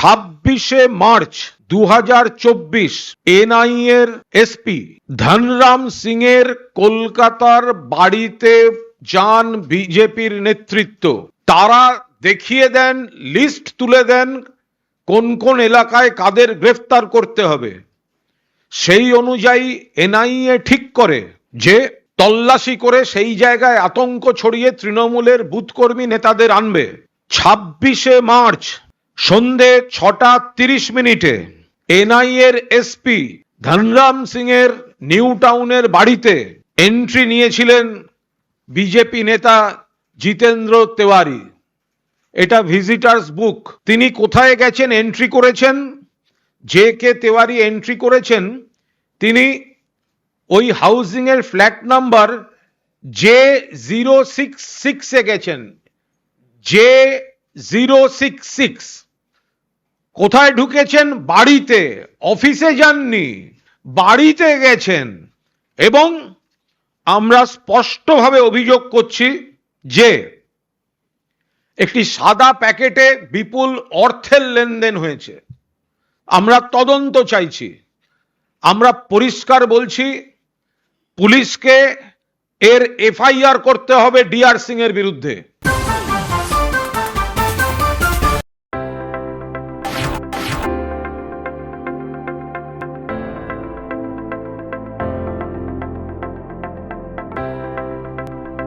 ছাব্বিশে মার্চ দু হাজার চব্বিশ এনআই এর এসপি ধনরাম সিং এর কলকাতার বাড়িতে যান বিজেপির নেতৃত্ব। তারা দেখিয়ে দেন, লিস্ট তুলে দেন কোন কোন এলাকায় কাদের গ্রেফতার করতে হবে। সেই অনুযায়ী এনআইএ ঠিক করে যে তল্লাশি করে সেই জায়গায় আতঙ্ক ছড়িয়ে তৃণমূলের বুথকর্মী নেতাদের আনবে। ছাব্বিশে মার্চ সন্ধে ছটা তিরিশ মিনিটে এনআইএর এসপি ধনরাম সিং এর নিউ টাউনের বাড়িতে এন্ট্রি নিয়েছিলেন বিজেপি নেতা জিতেন্দ্র তেওয়ারি। এটা ভিজিটার্স বুক। তিনি কোথায় গেছেন, এন্ট্রি করেছেন, যে কে তেওয়ারি এন্ট্রি করেছেন, তিনি ওই হাউজিং এর flat number J zero six সিক্সে গেছেন। J zero six six. কোথায় ঢুকেছেন? বাড়িতে। অফিসে যাননি, বাড়িতে গেছেন। এবং আমরা স্পষ্টভাবে অভিযোগ করছি যে একটি সাদা প্যাকেটে বিপুল অর্থের লেনদেন হয়েছে। আমরা তদন্ত চাইছি। আমরা পরিষ্কার বলছি, পুলিশকে এর এফআইআর করতে হবে ডিআর সিং এর বিরুদ্ধে।